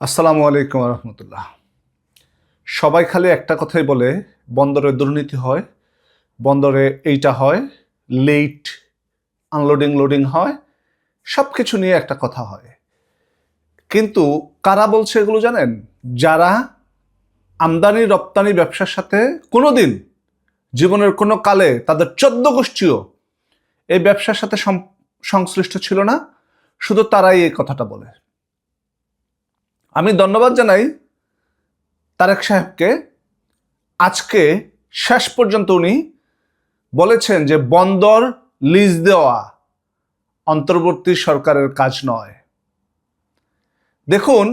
আসসালামু আলাইকুম রহমতুল্লাহ সবাই খালি একটা কথাই বলে, বন্দরে দুর্নীতি হয়, বন্দরে এইটা হয় লেট আনলোডিং লোডিং হয় সব কিছু নিয়ে একটা কথা হয়। কিন্তু কারা বলছে এগুলো জানেন? যারা আমদানি, রপ্তানি ব্যবসার সাথে কোনো দিন জীবনের কোনো কালে তাদের চোদ্দ গোষ্ঠীও এই ব্যবসার সাথে সংশ্লিষ্ট ছিল না, শুধু তারাই এই কথাটা বলে। আমি ধন্যবাদ জানাই তারেক সাহেবকে। আজকে শেষ পর্যন্ত উনি বলেছেন যে বন্দর লিজ দেওয়া অন্তর্বর্তী সরকারের কাজ নয়। দেখুন,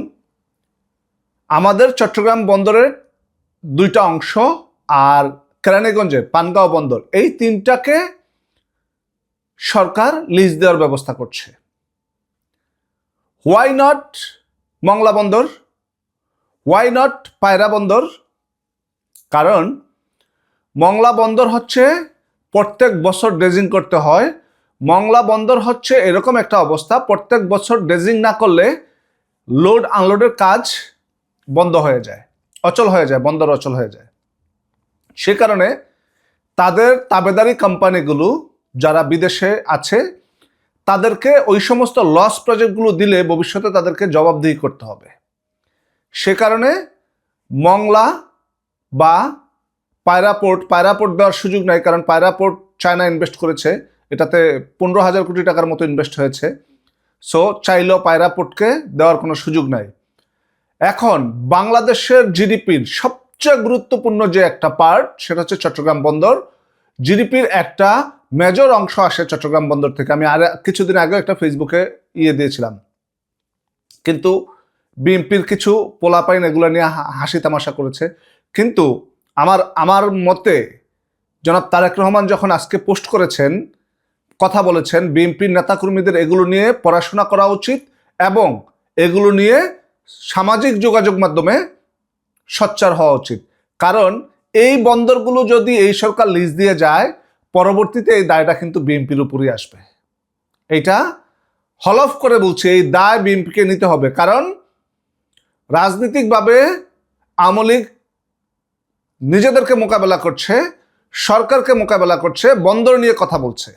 আমাদের চট্টগ্রাম বন্দরের দুইটা অংশ আর কেরানীগঞ্জে পানগাঁও বন্দর, এই তিনটাকে সরকার লিজ দেওয়ার ব্যবস্থা করছে। হোয়াই নট মংলা বন্দর ওয়াই নট পায়রা বন্দর? কারণ মংলা বন্দর হচ্ছে প্রত্যেক বছর ড্রেজিং করতে হয়। মংলা বন্দর হচ্ছে এরকম একটা অবস্থা, প্রত্যেক বছর ড্রেজিং না করলে লোড আনলোডের কাজ বন্ধ হয়ে যায়, অচল হয়ে যায়, বন্দর অচল হয়ে যায়। সে কারণে তাদের তাবেদারি কোম্পানিগুলো যারা বিদেশে আছে তাদেরকে ওই সমস্ত লস প্রজেক্টগুলো দিলে ভবিষ্যতে তাদেরকে জবাবদিহি করতে হবে। সে কারণে মংলা বা পায়রাপোর্ট পায়রাপোর্ট দেওয়ার সুযোগ নাই, কারণ পায়রাপোর্ট চায়না ইনভেস্ট করেছে। এটাতে পনেরো হাজার কোটি টাকার মতো ইনভেস্ট হয়েছে। সো চাইলেও পায়রাপোর্টকে দেওয়ার কোনো সুযোগ নাই। এখন বাংলাদেশের জিডিপির সবচেয়ে গুরুত্বপূর্ণ যে একটা পার্ট সেটা হচ্ছে চট্টগ্রাম বন্দর। জিডিপির একটা মেজর অংশ আসে চট্টগ্রাম বন্দর থেকে। আমি আর কিছুদিন আগে একটা ফেসবুকে ইয়ে দিয়েছিলাম। কিন্তু বিএনপির কিছু পোলাপাইন এগুলো নিয়ে হাসি তামাশা করেছে। কিন্তু আমার আমার মতে জনাব তারেক রহমান যখন আজকে পোস্ট করেছেন, কথা বলেছেন, বিএনপির নেতাকর্মীদের এগুলো নিয়ে পড়াশোনা করা উচিত এবং এগুলো নিয়ে সামাজিক যোগাযোগ মাধ্যমে সোচ্চার হওয়া উচিত। কারণ এই বন্দরগুলো যদি এই সরকার লিজ দিয়ে যায় পরবর্তীতে এই দায়টা কিন্তু বিএনপির উপরই আসবে। এটা হলফ করে বলছে, এই দায় বিএনপিকে নিতে হবে। কারণ রাজনৈতিকভাবে আওয়ামী লীগ নিজেদেরকে মোকাবেলা করছে, সরকারকে মোকাবেলা করছে, বন্দর নিয়ে কথা বলছে।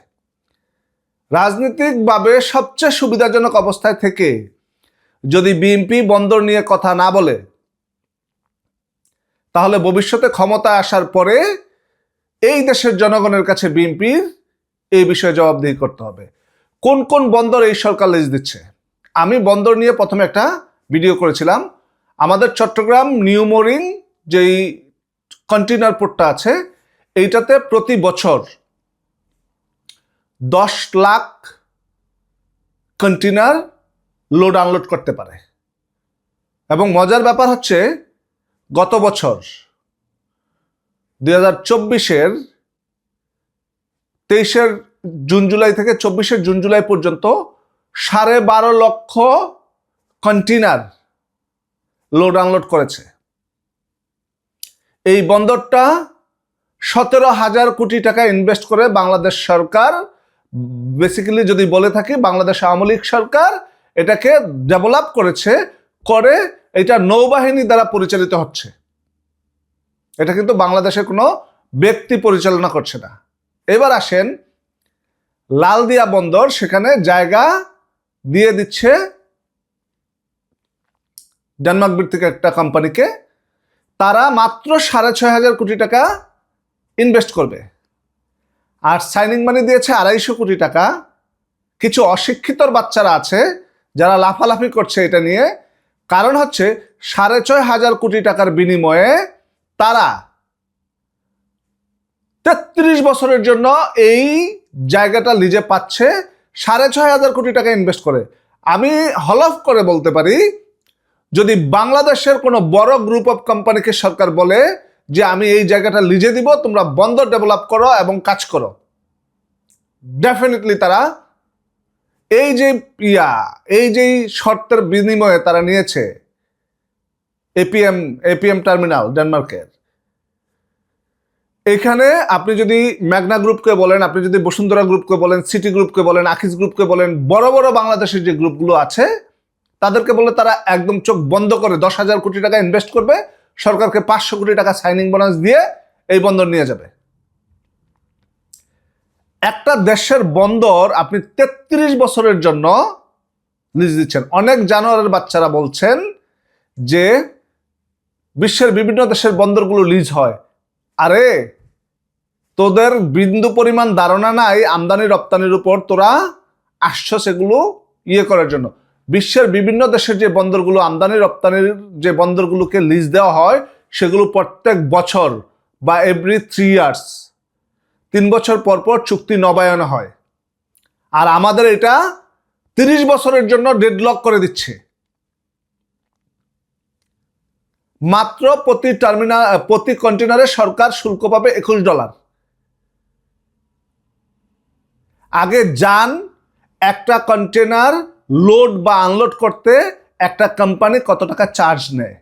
রাজনৈতিকভাবে সবচেয়ে সুবিধাজনক অবস্থায় থেকে যদি বিএনপি বন্দর নিয়ে কথা না বলে, তাহলে ভবিষ্যতে ক্ষমতা আসার পরে এই দেশের জনগণের কাছে বিএনপির এই বিষয়ে জবাবদিহি করতে হবে। কোন কোন বন্দর এই সরকার লিজ দিচ্ছে? আমি বন্দর নিয়ে প্রথমে একটা ভিডিও করেছিলাম। আমাদের চট্টগ্রাম নিউমোরিং যেই কন্টেনার পোর্টটা আছে, এইটাতে প্রতি বছর দশ লাখ কন্টেনার লোড আনলোড করতে পারে। এবং মজার ব্যাপার হচ্ছে, গত বছর দুই হাজার চব্বিশের তেইশের জুন জুলাই থেকে চব্বিশের জুন জুলাই পর্যন্ত সাড়ে বারো লক্ষ কন্টেনার লোড আনলোড করেছে। এই বন্দরটা সতেরো হাজার কোটি টাকা ইনভেস্ট করে বাংলাদেশ সরকার বেসিক্যালি যদি বলে থাকি বাংলাদেশ আওয়ামী লীগ সরকার এটাকে ডেভেলপ করেছে, করে এটা নৌবাহিনী দ্বারা পরিচালিত হচ্ছে। এটা কিন্তু বাংলাদেশের কোনো ব্যক্তি পরিচালনা করছে না। এবার আসেন লালদিয়া বন্দর, সেখানে জায়গা দিয়ে দিচ্ছে ডেনমার্ক ভিত্তিক একটা কোম্পানিকে তারা মাত্র সাড়ে ছয় হাজার কোটি টাকা ইনভেস্ট করবে। আর সাইনিং মানি দিয়েছে আড়াইশো কোটি টাকা। কিছু অশিক্ষিতর বাচ্চারা আছে যারা লাফালাফি করছে এটা নিয়ে। কারণ হচ্ছে সাড়ে ছয় হাজার কোটি টাকার বিনিময়ে তারা তেত্রিশ বছরের জন্য এই জায়গাটা লিজে পাচ্ছে, সাড়ে ছয় হাজার কোটি টাকা ইনভেস্ট করে। আমি হলফ করে বলতে পারি, যদি বাংলাদেশের কোনো বড় গ্রুপ অফ কোম্পানিকে সরকার বলে যে আমি এই জায়গাটা লিজে দিব, তোমরা বন্দর ডেভেলপ করো এবং কাজ করো। ডেফিনেটলি তারা এই যে ইয়া, এই যে শর্তের বিনিময়ে তারা নিয়েছে এপিএম এপিএম টার্মিনাল ডেনমার্কের এখানে আপনি যদি ম্যাগনা গ্রুপকে বলেন, আপনি যদি বসুন্ধরা গ্রুপকে বলেন, সিটি গ্রুপকে বলেন আখিস গ্রুপকে বলেন, বড় বড় বাংলাদেশের যে গ্রুপগুলো আছে, তাদেরকে বলে তারা একদম চোখ বন্ধ করে দশ হাজার কোটি টাকা ইনভেস্ট করবে, সরকারকে পাঁচশো কোটি টাকা সাইনিং বোনাস দিয়ে এই বন্দর নিয়ে যাবে। একটা দেশের বন্দর আপনি তেত্রিশ বছরের জন্য লিজ দিচ্ছেন। অনেক জানোয়ারের বাচ্চারা বলছেন যে বিশ্বের বিভিন্ন দেশের বন্দরগুলো লিজ হয়। আরে, তোদের বিন্দু পরিমাণ ধারণা নাই আমদানি রপ্তানির উপর তোরা আসছো সেগুলো ইয়ে করার জন্য। বিশ্বের বিভিন্ন দেশের যে বন্দরগুলো, আমদানি রপ্তানির যে বন্দরগুলোকে লিজ দেওয়া হয়, সেগুলো প্রত্যেক বছর বা এভরি থ্রি ইয়ার্স তিন বছর পর পর চুক্তি নবায়ন হয়। আর আমাদের এটা তিরিশ বছরের জন্য ডেডলক করে দিচ্ছে। মাত্র প্রতি টার্মিনাল প্রতি কন্টেনারে সরকার শুল্ক পাবে একুশ ডলার আগে যান, একটা কন্টেনার লোড বা আনলোড করতে একটা কোম্পানি কত টাকা চার্জ নেয়।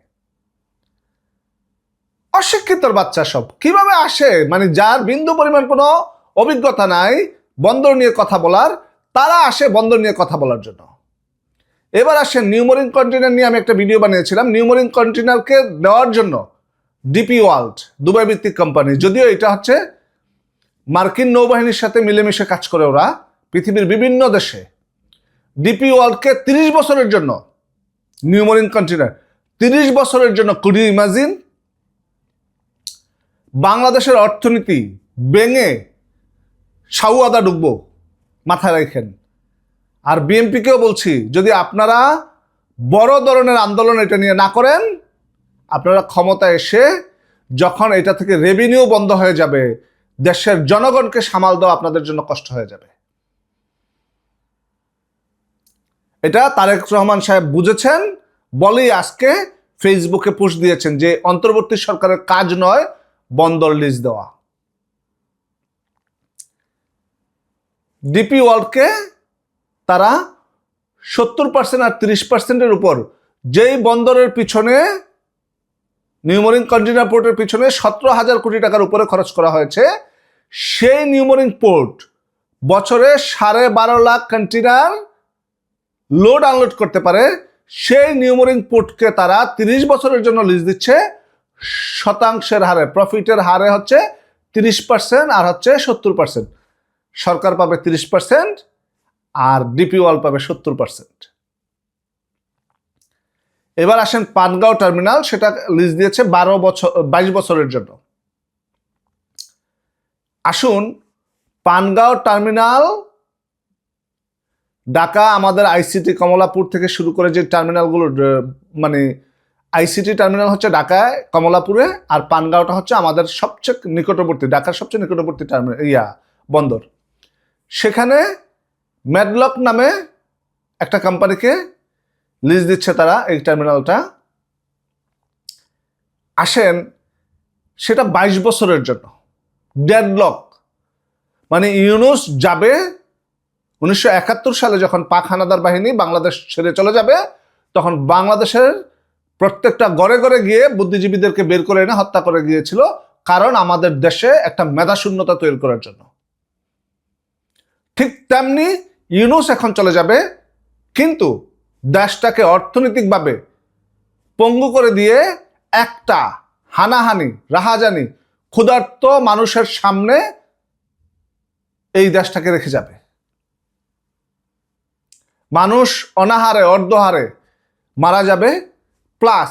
অশিক্ষিতর বাচ্চা সব। কীভাবে আসে? মানে যার বিন্দু পরিমাণ কোনো অভিজ্ঞতা নাই, বন্দর নিয়ে কথা বলার, তারা আসে বন্দর নিয়ে কথা বলার জন্য। এবার আসে নিউমোরিং কন্টেনার নিয়ে আমি একটা ভিডিও বানিয়েছিলাম। নিউমোরিং কন্টেনারকে দেওয়ার জন্য ডিপি ওয়ার্ল্ড দুবাই ভিত্তিক কোম্পানি যদিও এটা হচ্ছে মার্কিন নৌবাহিনীর সাথে মিলেমিশে কাজ করে ওরা, পৃথিবীর বিভিন্ন দেশে। ডিপি ওয়ার্ল্ডকে তিরিশ বছরের জন্য নিউমোরিং কন্টেনার তিরিশ বছরের জন্য কুড়ি ইমাজিন বাংলাদেশের অর্থনীতি বেঙে সাউয়াদা ডুববো, মাথায় রাখেন। আর বিএনপিকেও বলছি, যদি আপনারা বড় ধরনের আন্দোলন এটা নিয়ে না করেন, আপনারা ক্ষমতা এসে যখন এটা থেকে রেভিনিউ বন্ধ হয়ে যাবে, দেশের জনগণকে সামাল দেওয়া আপনাদের জন্য কষ্ট হয়ে যাবে। এটা তারেক রহমান সাহেব বুঝেছেন, বলেই আজকে ফেসবুকে পোস্ট দিয়েছেন যে অন্তর্বর্তী সরকারের কাজ নয়, বন্দর লিজ দেওয়া। ডিপি ওয়ার্ল্ডকে তারা সত্তর পার্সেন্ট আর তিরিশ পার্সেন্টের উপর। যেই বন্দরের পিছনে নিউমোরিং কন্টেনার পোর্টের পিছনে সতেরো হাজার কোটি টাকার উপরে খরচ করা হয়েছে, সেই নিউমোরিং পোর্ট বছরে সাড়ে বারো লাখ কন্টেনার লোড আনলোড করতে পারে। সেই নিউমোরিং পোর্টকে তারা তিরিশ বছরের জন্য লিজ দিচ্ছে। শতাংশের হারে প্রফিটের হারে হচ্ছে তিরিশ পার্সেন্ট আর হচ্ছে সত্তর পার্সেন্ট সরকার পাবে তিরিশ পার্সেন্ট আর ডিপি ওয়াল পাবে সত্তর পার্সেন্ট এবার আসেন পানগাঁও টার্মিনাল সেটা লিজ দিয়েছে বারো বছর, বাইশ বছরের জন্য। আসুন পানগাঁও টার্মিনাল ঢাকা, আমাদের আইসিটি কমলাপুর থেকে শুরু করে যে টার্মিনালগুলো মানে আইসিটি টার্মিনাল হচ্ছে ঢাকায়, কমলাপুরে, আর পানগাঁওটা হচ্ছে আমাদের সবচেয়ে নিকটবর্তী, ঢাকার সবচেয়ে নিকটবর্তী টার্মিনাল ইয়া, বন্দর। সেখানে ম্যাডলক নামে একটা কোম্পানিকে লিজ দিচ্ছে তারা এই টার্মিনালটা আসেন, সেটা বাইশ বছরের জন্য। ডেডলক মানে ইউনুস যাবে উনিশশো একাত্তর সালে যখন পাক হানাদার বাহিনী বাংলাদেশ ছেড়ে চলে যাবে, তখন বাংলাদেশের প্রত্যেকটা গড়ে গড়ে গিয়ে বুদ্ধিজীবীদেরকে বের করে এনে হত্যা করে গিয়েছিল কারণ আমাদের দেশে একটা মেধাশূন্যতা তৈরি করার জন্য। ঠিক তেমনি ইউনুস এখন চলে যাবে, কিন্তু দেশটাকে অর্থনৈতিকভাবে পঙ্গু করে দিয়ে একটা হানাহানি, রাহাজানি, ক্ষুধার্ত মানুষের সামনে এই দেশটাকে রেখে যাবে। মানুষ অনাহারে, অর্ধহারে মারা যাবে, প্লাস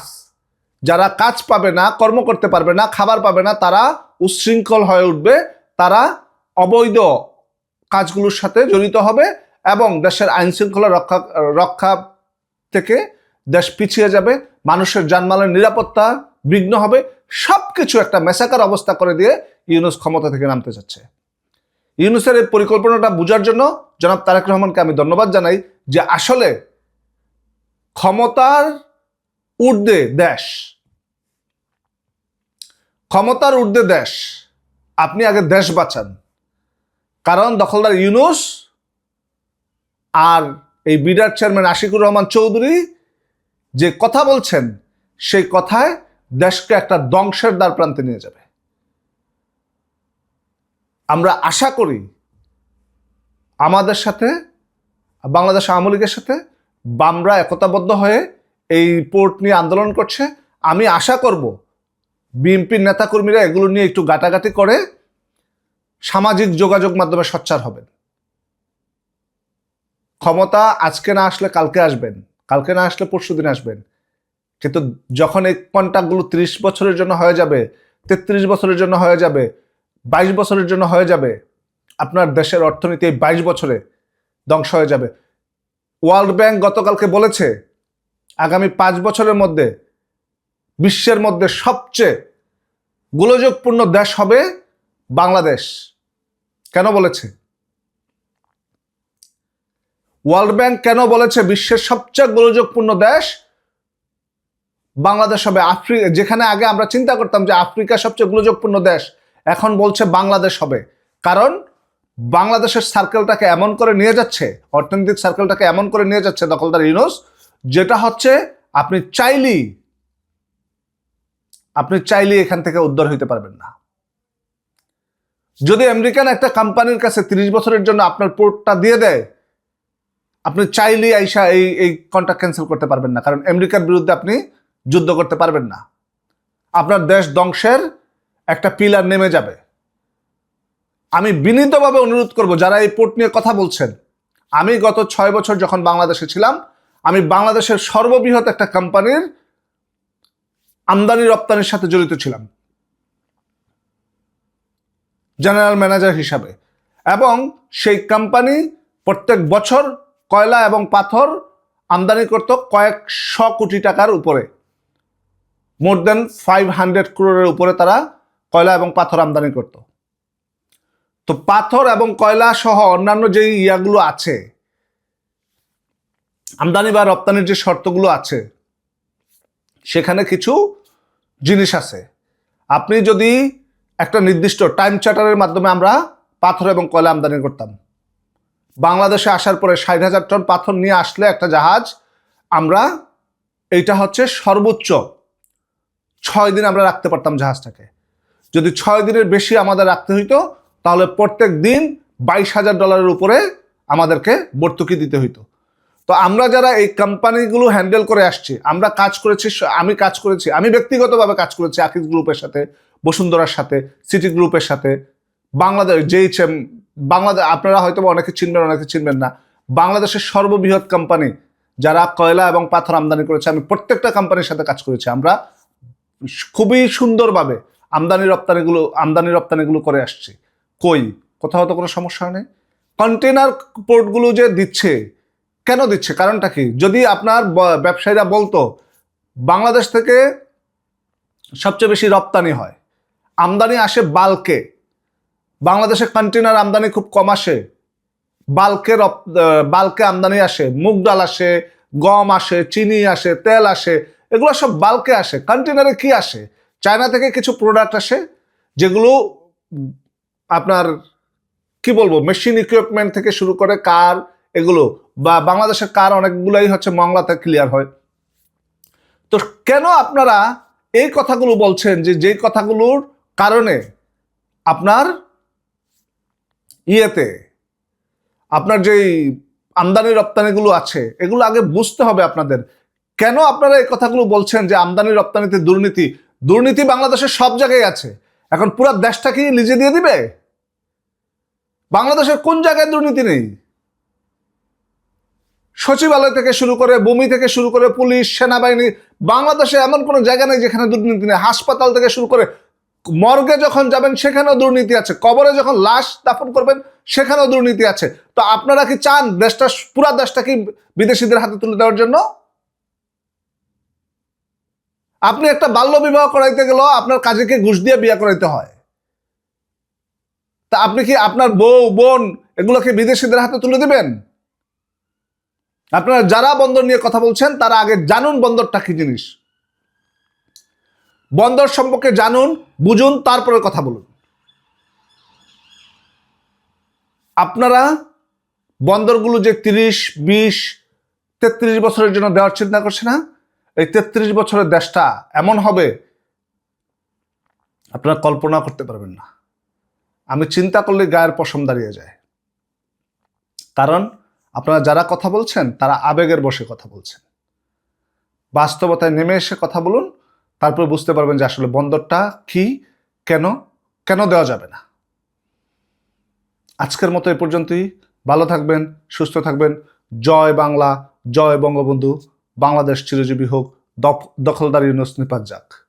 যারা কাজ পাবে না, কর্ম করতে পারবে না, খাবার পাবে না, তারা উচ্ছৃঙ্খল হয়ে উঠবে, তারা অবৈধ কাজগুলোর সাথে জড়িত হবে এবং দেশের আইন শৃঙ্খলা রক্ষা রক্ষা থেকে দেশ পিছিয়ে যাবে, মানুষের জানমালের নিরাপত্তা বিঘ্ন হবে সব কিছু একটা মেসাকার অবস্থা করে দিয়ে ইউনুস ক্ষমতা থেকে নামতে যাচ্ছে। ইউনুসের এই পরিকল্পনাটা বোঝার জন্য জনাব তারেক রহমানকে আমি ধন্যবাদ জানাই যে আসলে ক্ষমতার ঊর্ধ্বে দেশ, ক্ষমতার ঊর্ধ্বে দেশ, আপনি আগে দেশ বাঁচান। কারণ দখলদার ইউনুস আর এই বিডার চেয়ারম্যান আশিকুর রহমান চৌধুরী যে কথা বলছেন, সেই কথায় দেশকে একটা ধ্বংসের দ্বার প্রান্তে নিয়ে যাবে। আমরা আশা করি আমাদের সাথে, বাংলাদেশ আওয়ামী লীগের সাথে বামরা একতাবদ্ধ হয়ে এই পোর্ট নিয়ে আন্দোলন করছে। আমি আশা করব বিএনপির নেতাকর্মীরা এগুলো নিয়ে একটু গাটাগাটি করে সামাজিক যোগাযোগ মাধ্যমে সোচ্চার হবেন। ক্ষমতা আজকে না আসলে কালকে আসবেন, কালকে না আসলে পরশু দিন আসবেন। কিন্তু যখন এই কন্ট্রাক্টগুলো ত্রিশ বছরের জন্য হয়ে যাবে, তেত্রিশ বছরের জন্য হয়ে যাবে, বাইশ বছরের জন্য হয়ে যাবে, আপনার দেশের অর্থনীতি এই বাইশ বছরে ধ্বংস হয়ে যাবে। ওয়ার্ল্ড ব্যাংক গতকালকে বলেছে, আগামী পাঁচ বছরের মধ্যে বিশ্বের মধ্যে সবচেয়ে গোলযোগপূর্ণ দেশ হবে বাংলাদেশ। কেন বলেছে? ওয়ার্ল্ড ব্যাংক কেন বলেছে বিশ্বের সবচেয়ে গোলযোগপূর্ণ দেশ? বাংলাদেশ হবে আফ্রিকা যেখানে আগে আমরা চিন্তা করতাম যে আফ্রিকা সবচেয়ে গোলযোগপূর্ণ দেশ, এখন বলছে বাংলাদেশ হবে। কারণ বাংলাদেশের সার্কেলটাকে এমন করে নিয়ে যাচ্ছে, অর্থনৈতিক সার্কেলটাকে এমন করে নিয়ে যাচ্ছে, দখলদার ইউনুস, যেটা হচ্ছে আপনি চাইলেই আপনি চাইলেই এখান থেকে উদ্ধার হইতে পারবেন না। যদি আমেরিকান একটা কোম্পানির কাছে তিরিশ বছরের জন্য আপনার পোর্টটা দিয়ে দেয় আপনি চাইলেই আইসা এই এই কন্ট্রাক্ট ক্যান্সেল করতে পারবেন না, কারণ আমেরিকার বিরুদ্ধে আপনি যুদ্ধ করতে পারবেন না। আপনার দেশ ধ্বংসের একটা পিলার নেমে যাবে। আমি বিনীতভাবে অনুরোধ করব, যারা এই পোর্ট নিয়ে কথা বলছেন, আমি গত ছয় বছর যখন বাংলাদেশে ছিলাম, আমি বাংলাদেশের সর্ববৃহৎ একটা কোম্পানির আমদানি রপ্তানির সাথে জড়িত ছিলাম। জেনারেল ম্যানেজার হিসাবে। এবং সেই কোম্পানি প্রত্যেক বছর কয়লা এবং পাথর আমদানি করত কয়েকশো কোটি টাকার উপরে। মোর দেন ফাইভ হান্ড্রেড ক্রোরের উপরে তারা কয়লা এবং পাথর আমদানি করত। তো পাথর এবং কয়লা সহ অন্যান্য যে ইয়াগুলো আছে, আমদানি বা রপ্তানির যে শর্তগুলো আছে, সেখানে কিছু জিনিস আছে। আপনি যদি একটা নির্দিষ্ট টাইম চার্টারের মাধ্যমে আমরা পাথর এবং কয়লা আমদানি করতাম বাংলাদেশে আসার পরে ষাট হাজার টন পাথর নিয়ে আসলে একটা জাহাজ, আমরা এইটা হচ্ছে সর্বোচ্চ ছয় দিন আমরা রাখতে পারতাম জাহাজটাকে। যদি ছয় দিনের বেশি আমাদের রাখতে হইতো, তাহলে প্রত্যেক দিন বাইশ হাজার ডলারের উপরে আমাদেরকে ভর্তুকি দিতে হইতো। তো আমরা যারা এই কোম্পানিগুলো হ্যান্ডেল করে আসছি, আমরা কাজ করেছি, আমি কাজ করেছি, আমি ব্যক্তিগতভাবে কাজ করেছি আকিজ গ্রুপের সাথে, বসুন্ধরার সাথে, সিটি গ্রুপের সাথে বাংলাদেশ জেইচএম বাংলাদেশ, আপনারা হয়তো অনেকে চিনবেন অনেকে চিনবেন না। বাংলাদেশের সর্ববৃহৎ কোম্পানি যারা কয়লা এবং পাথর আমদানি করেছে, আমি প্রত্যেকটা কোম্পানির সাথে কাজ করেছি। আমরা খুবই সুন্দরভাবে আমদানি রপ্তানিগুলো আমদানি রপ্তানিগুলো করে আসছি। কই? কোথাও তো কোনো সমস্যা নেই কন্টেনার পোর্টগুলো যে দিচ্ছে, কেন দিচ্ছে? কারণটা কি? যদি আপনার ব্যবসায়ীরা বলতো, বাংলাদেশ থেকে সবচেয়ে বেশি রপ্তানি হয়, আমদানি আসে বাল্কে বাংলাদেশে কন্টেনার আমদানি খুব কম আসে। বাল্কের বাল্কে আমদানি আসে। মুগ ডাল আসে, গম আসে, চিনি আসে, তেল আসে, এগুলো সব বাল্কে আসে। কন্টেনারে কি আসে? চায়না থেকে কিছু প্রোডাক্ট আসে, যেগুলো আপনার, কি বলব মেশিন ইকুইপমেন্ট থেকে শুরু করে কার এগুলো, বা বাংলাদেশের কার অনেকগুলোই হচ্ছে মংলাতে ক্লিয়ার হয়। তো কেন আপনারা এই কথাগুলো বলছেন যে, যেই কথাগুলোর কারণে আপনার ইয়েতে, আপনার যেই আমদানি রপ্তানিগুলো আছে, এগুলো আগে বুঝতে হবে আপনাদের। কেন আপনারা এই কথাগুলো বলছেন যে আমদানি রপ্তানিতে দুর্নীতি? দুর্নীতি বাংলাদেশের সব জায়গায় আছে। এখন পুরো দেশটা কি লিজে দিয়ে দিবে? বাংলাদেশের কোন জায়গায় দুর্নীতি নেই? সচিবালয় থেকে শুরু করে ভূমি থেকে শুরু করে পুলিশ, সেনাবাহিনী, বাংলাদেশে এমন কোনো জায়গা নেই যেখানে দুর্নীতি নেই। হাসপাতাল থেকে শুরু করে মর্গে যখন যাবেন, সেখানেও দুর্নীতি আছে। কবরে যখন লাশ দাফন করবেন, সেখানেও দুর্নীতি আছে। তো আপনারা কি চান দেশটা, পুরা দেশটা কি বিদেশিদের হাতে তুলে দেওয়ার জন্য? আপনি একটা বাল্য বিবাহ করাইতে গেলেও আপনার কাজেকে ঘুষ দিয়ে বিয়ে করাইতে হয়। তা আপনি কি আপনার বউ, বোন এগুলোকে বিদেশিদের হাতে তুলে দিবেন? আপনারা যারা বন্দর নিয়ে কথা বলছেন, তারা আগে জানুন বন্দরটা কি জিনিস। বন্দর সম্পর্কে জানুন, বুঝুন, তারপরে কথা বলুন। আপনারা বন্দরগুলো যে তিরিশ, বিশ, তেত্রিশ বছরের জন্য দেওয়ার চিন্তা করছে না? এই তেত্রিশ বছরের দেশটা এমন হবে, আপনারা কল্পনা করতে পারবেন না। আমি চিন্তা করলে গায়ের পশম দাঁড়িয়ে যায়। কারণ আপনারা যারা কথা বলছেন, তারা আবেগের বসে কথা বলছেন। বাস্তবতায় নেমে এসে কথা বলুন তারপর বুঝতে পারবেন যে আসলে বন্দরটা কি, কেন কেন দেওয়া যাবে না। আজকের মতো এ পর্যন্তই। ভালো থাকবেন, সুস্থ থাকবেন। জয় বাংলা, জয় বঙ্গবন্ধু। বাংলাদেশ চিরজীবী হোক। দখলদারি ইউনুস নিপাত যাক।